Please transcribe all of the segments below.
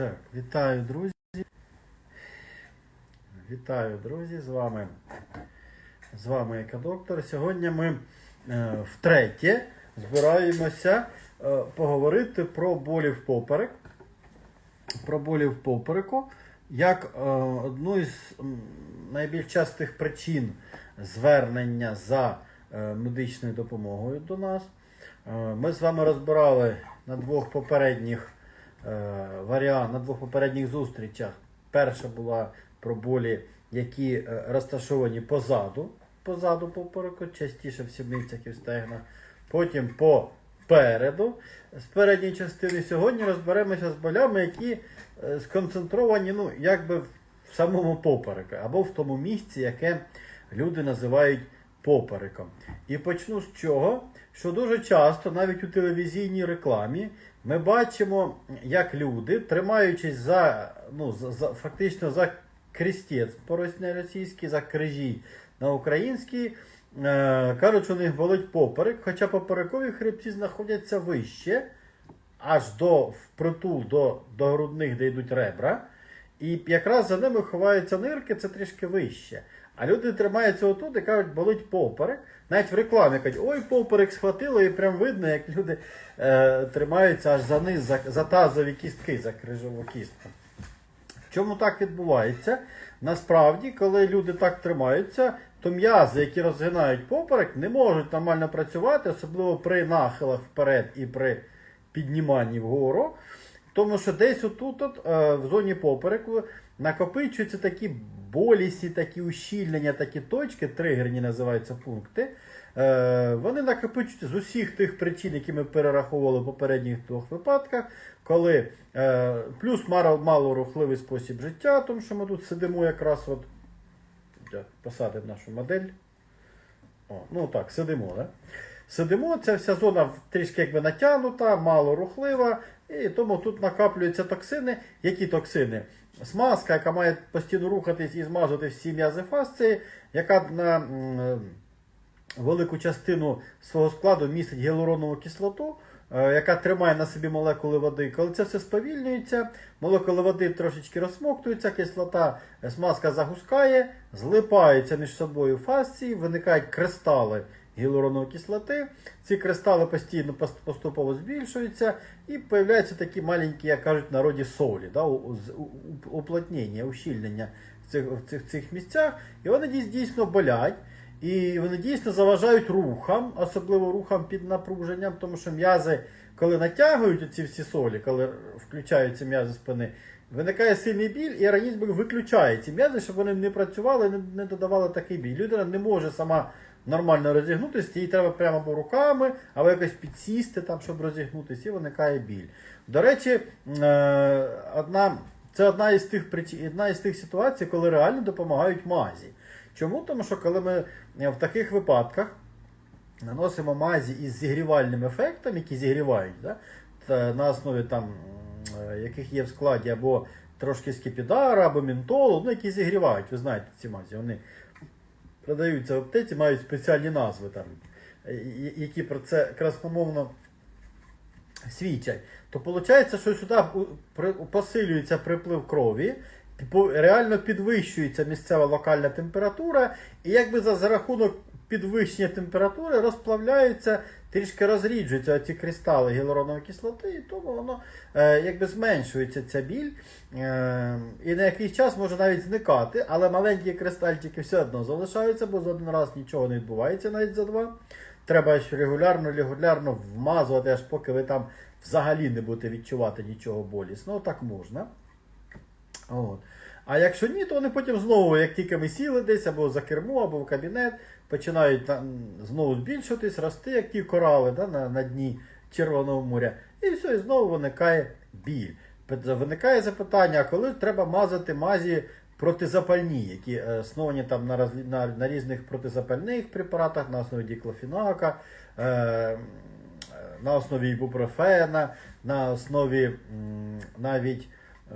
Так, вітаю, друзі. Вітаю, друзі, з вами. З вами Екодоктор. Сьогодні ми е, втретє збираємося е, поговорити про болі в поперек. Про болі в попереку, як е, одну із найбільш частих причин звернення за е, медичною допомогою до нас. Е, Ми з вами розбирали на двох попередніх варіант, на двох попередніх зустрічах. Перша була про болі, які е, розташовані позаду, позаду попереку, частіше в сідницях і в стегнах. Потім попереду, з передньої частини. Сьогодні розберемося з болями, які е, сконцентровані ну, якби в самому попереку, або в тому місці, яке люди називають попереком. І почну з чого? Що дуже часто, навіть у телевізійній рекламі, ми бачимо, як люди, тримаючись за, ну, за, за фактично за крестець по-російськи, за крижі на українській, е, кажуть, що у них болить поперек, хоча поперекові хребці знаходяться вище, аж до впритул до, до грудних, де йдуть ребра. І якраз за ними ховаються нирки, це трішки вище. А люди тримаються отут і кажуть, болить поперек. Навіть в рекламі кажуть, ой, поперек схватило, і прям видно, як люди е, тримаються аж за низ, за, за тазові кістки, за крижову кістку. Чому так відбувається? Насправді, коли люди так тримаються, то м'язи, які розгинають поперек, не можуть нормально працювати, особливо при нахилах вперед і при підніманні вгору. Тому що десь отут, от, е, в зоні попереку, накопичуються такі болісі, такі ущільнення, такі точки, тригерні називаються пункти. Е, Вони накопичуються з усіх тих причин, які ми перераховували в попередніх двох випадках, коли е, плюс мало, малорухливий спосіб життя, тому що ми тут сидимо якраз от. Я посадимо нашу модель. О, ну так, сидимо, да? Сидимо, ця вся зона трішки якби натягнута, мало рухлива, і тому тут накаплюються токсини. Які токсини? Смазка, яка має постійно рухатись і змазувати всі м'язи фасції, яка на велику частину свого складу містить гіалуронову кислоту, е, яка тримає на собі молекули води. Коли це все сповільнюється, молекули води трошечки розсмоктуються, кислота, е, смазка загускає, злипаються між собою фасції, виникають кристали гіалуронової кислоти. Ці кристали постійно поступово збільшуються і появляються такі маленькі, як кажуть народі, солі, да, уплотнення, ущільнення в цих, в цих, в цих місцях. І вони дійсно болять. І вони дійсно заважають рухам, особливо рухам під напруженням, тому що м'язи, коли натягують ці всі солі, коли включаються м'язи спини, виникає сильний біль, і організм виключає ці м'язи, щоб вони не працювали, не, не додавали такий біль. Людина не може сама нормально розігнутися, їй треба прямо або руками, або якось підсісти, там, щоб розігнутися, і виникає біль. До речі, е, одна, це одна із тих одна із тих ситуацій, коли реально допомагають мазі. Чому? Тому що коли ми е, в таких випадках наносимо мазі із зігрівальним ефектом, які зігрівають, да, на основі там, яких є в складі або трошки скіпідара, або мінтолу, ну, які зігрівають, ви знаєте ці мазі. Вони продаються в аптеці, мають спеціальні назви, там, е, які про це красномовно свідчать. То виходить, що сюди посилюється приплив крові, типу, реально підвищується місцева локальна температура, і якби за, за рахунок підвищення температури розплавляються, трішки розріджуються ці кристали гіалуронової кислоти, і тому воно е, якби зменшується ця біль. Е, і на якийсь час може навіть зникати, але маленькі кристальчики все одно залишаються, бо за один раз нічого не відбувається, навіть за два. Треба ж регулярно, регулярно вмазувати, аж поки ви там взагалі не будете відчувати нічого болісного. Так можна. От. А якщо ні, то вони потім знову, як тільки ми сіли десь або за кермо, або в кабінет, починають там знову збільшуватись, рости, як ті корали да, на, на дні Червоного моря. І все, і знову виникає біль. Виникає запитання, коли треба мазати мазі протизапальні, які е, основані там на, на, на різних протизапальних препаратах, на основі діклофенака, е, на основі ібупрофена, на основі м, навіть е,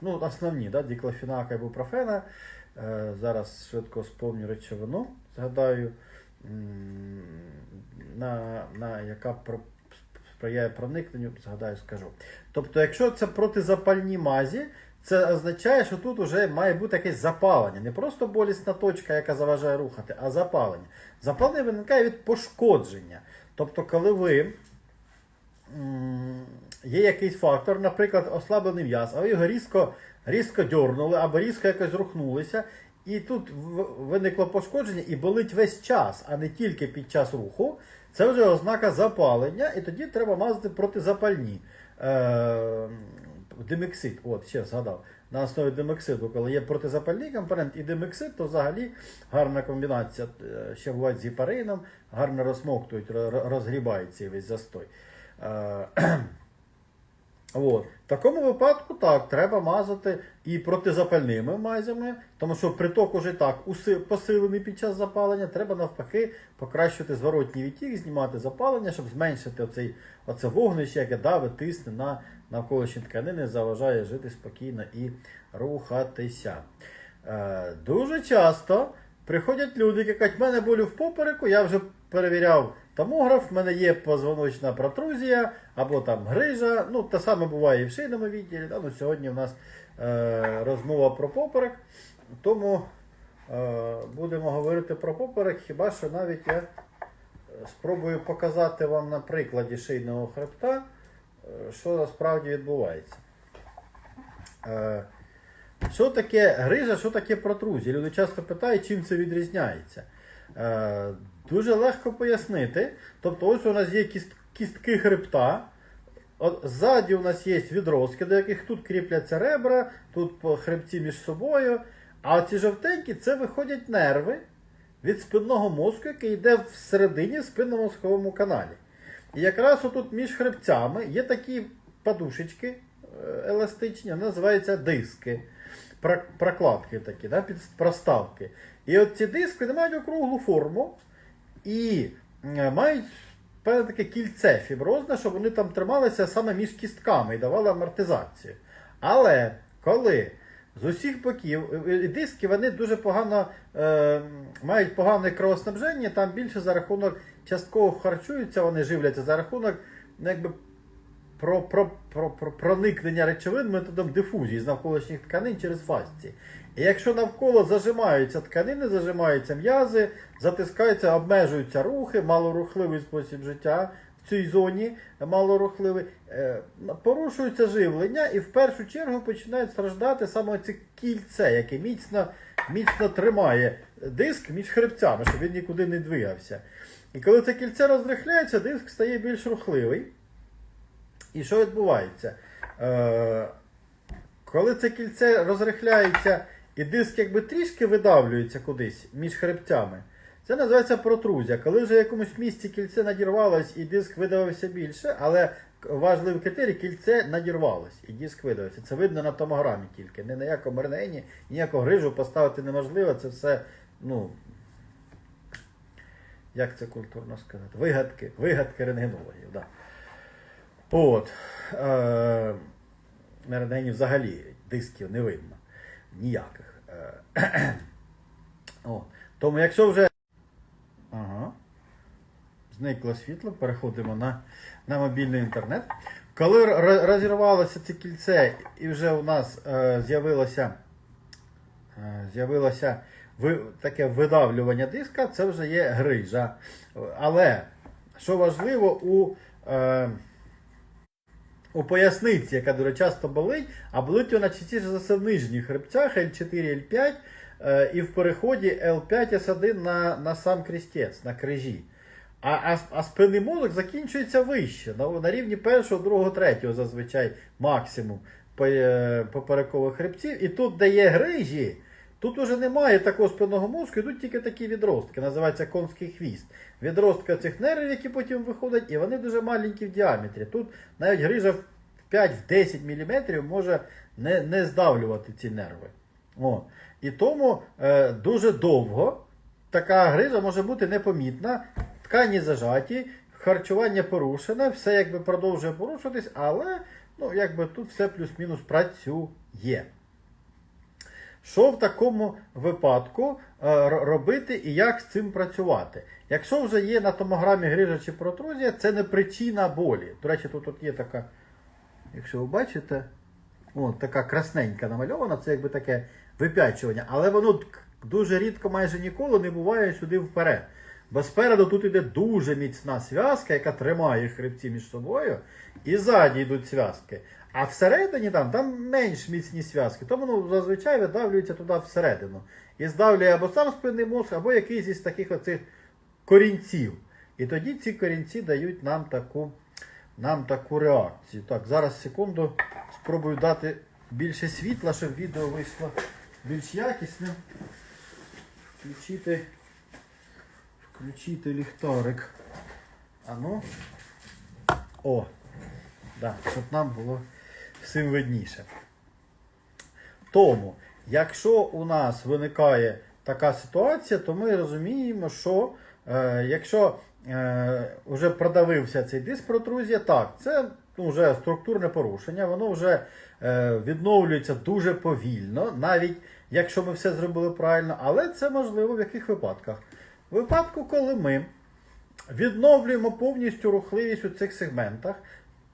ну, основні, да, діклофенака, ібупрофена. Е, зараз швидко спомню речовину, згадаю, на, на яка сприяє проникненню, згадаю, скажу. Тобто, якщо це протизапальні мазі, це означає, що тут вже має бути якесь запалення. Не просто болісна точка, яка заважає рухати, а запалення. Запалення виникає від пошкодження. Тобто, коли ви є якийсь фактор, наприклад, ослаблений м'яз, а ви його різко, різко дьорнули або різко якось рухнулися, і тут виникло пошкодження і болить весь час, а не тільки під час руху. Це вже ознака запалення, і тоді треба мазати протизапальні. Е, Димексид, от ще згадав. На основі димексиду, коли є протизапальний компонент і димексид, то взагалі гарна комбінація. Е, Ще буває з гіпарином, гарно розмоктують, ро- розгрібають цей весь застой. Е, От. В такому випадку так, треба мазати і протизапальними мазями, тому що приток уже так уси- посилений під час запалення, треба навпаки покращити зворотній відтік, знімати запалення, щоб зменшити оцей, оце вогнище, яке давить, тисне на навколишні тканини, заважає жити спокійно і рухатися. Е, дуже часто приходять люди, які кажуть, в мене болю в попереку, я вже перевіряв томограф, в мене є позвоночна протрузія або там грижа. Ну, те саме буває і в шийному відділі. Да? Ну, сьогодні у нас е, розмова про поперек, тому е, будемо говорити про поперек, хіба що навіть я е, спробую показати вам на прикладі шийного хребта, е, що насправді відбувається. Е, що таке грижа, що таке протрузія? Люди часто питають, чим це відрізняється. Дуже легко пояснити. Тобто, ось у нас є кіст, кістки хребта. От, ззаді у нас є відростки, до яких тут кріпляться ребра, тут по хребці між собою. А ці жовтенькі це виходять нерви від спинного мозку, який йде всередині в спинномозковому каналі. І якраз отут між хребцями є такі подушечки е, еластичні, називаються диски, прокладки такі, да, проставки. І от ці диски вони мають округлу форму і е, мають певне таке кільце фіброзне, щоб вони там трималися саме між кістками і давали амортизацію. Але коли з усіх боків е, диски вони дуже погано е, мають погане кровоснабження, там більше за рахунок частково харчуються, вони живляться за рахунок ну, якби, про, про, про, про проникнення речовин методом дифузії з навколишніх тканин через фасції. І якщо навколо зажимаються тканини, зажимаються м'язи, затискаються, обмежуються рухи, малорухливий спосіб життя в цій зоні, малорухливий, е, порушується живлення і в першу чергу починають страждати саме ці кільце, яке міцно, міцно тримає диск між хребцями, щоб він нікуди не двигався. І коли це кільце розрихляється, диск стає більш рухливий. І що відбувається? Е, коли це кільце розрихляється і диск якби трішки видавлюється кудись між хребцями, це називається протрузія. Коли вже в якомусь місці кільце надірвалось і диск видавився більше, але важливий критерій кільце надірвалось і диск видавився. Це видно на томограмі тільки. Не на якому рентгені, ніякого грижу поставити неможливо. Це все, ну. Як це культурно сказати? Вигадки, вигадки рентгенологів. Да. От. Е, на рентгені взагалі дисків не видно. Ніяких. Е, о. Тому якщо вже. Ага. Зникло світло, переходимо на, на мобільний інтернет. Коли розірвалося це кільце, і вже у нас е, з'явилося, е, з'явилося ви, таке видавлювання диска, це вже є грижа. Але, що важливо, у, е, у поясниці, яка дуже часто болить, а болить вона частіше за все в нижніх хребцях L4, L5 е, і в переході L5, S1 на, на сам крестець, на крижі. А, а, а спинний мозок закінчується вище, на, на рівні першого, другого, третього зазвичай максимум е, поперекових хребців. І тут, де є грижі, тут уже немає такого спинного мозку, йдуть тільки такі відростки, називається конський хвіст. Відростки цих нервів, які потім виходять, і вони дуже маленькі в діаметрі. Тут навіть грижа в 5-10 мм може не, не здавлювати ці нерви. О. І тому е, дуже довго така грижа може бути непомітна, ткані зажаті, харчування порушене, все якби продовжує порушуватись, але ну, якби тут все плюс-мінус працює. Що в такому випадку е, робити і як з цим працювати? Якщо вже є на томограмі грижа чи протрузія, це не причина болі. До речі, тут, тут є така, якщо ви бачите, о, така красненька намальована, це якби таке випячування, але воно дуже рідко, майже ніколи не буває сюди вперед. Бо спереду тут іде дуже міцна зв'язка, яка тримає хребці між собою, і ззаді йдуть зв'язки. А всередині там, там менш міцні зв'язки, тому воно зазвичай видавлюється туди всередину. І здавлює або сам спинний мозк, або якийсь із таких оцих корінців. І тоді ці корінці дають нам таку, нам таку реакцію. Так, зараз секунду спробую дати більше світла, щоб відео вийшло більш якісним. Включити, включити ліхтарик. А ну. О! Да, щоб нам було всім видніше. Тому, якщо у нас виникає така ситуація, то ми розуміємо, що е, якщо е, вже продавився цей диск протрузія, так, це ну, вже структурне порушення, воно вже е, відновлюється дуже повільно, навіть якщо ми все зробили правильно, але це можливо в яких випадках? У випадку, коли ми відновлюємо повністю рухливість у цих сегментах.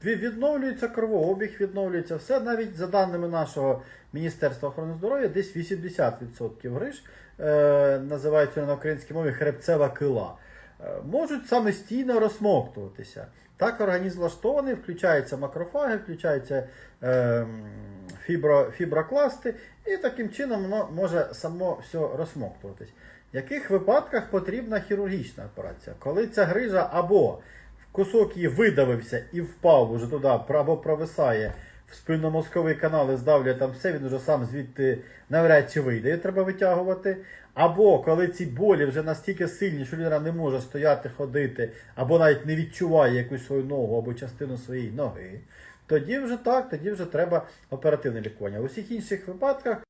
Ві- Відновлюється кровообіг, відновлюється все. Навіть за даними нашого Міністерства охорони здоров'я, десь 80% гриж, е, називаються на українській мові хребцева кила, е, можуть самостійно розсмоктуватися. Так організм влаштований, включаються макрофаги, включаються е, фібро, фіброкласти, і таким чином воно може само все розсмоктуватись. В яких випадках потрібна хірургічна операція? Коли ця грижа або кусок її видавився і впав уже туди, або провисає в спинномозковий канал і здавлює там все, він уже сам звідти навряд чи вийде, і треба витягувати. Або коли ці болі вже настільки сильні, що людина не може стояти, ходити, або навіть не відчуває якусь свою ногу або частину своєї ноги, тоді вже так, тоді вже треба оперативне лікування. У всіх інших випадках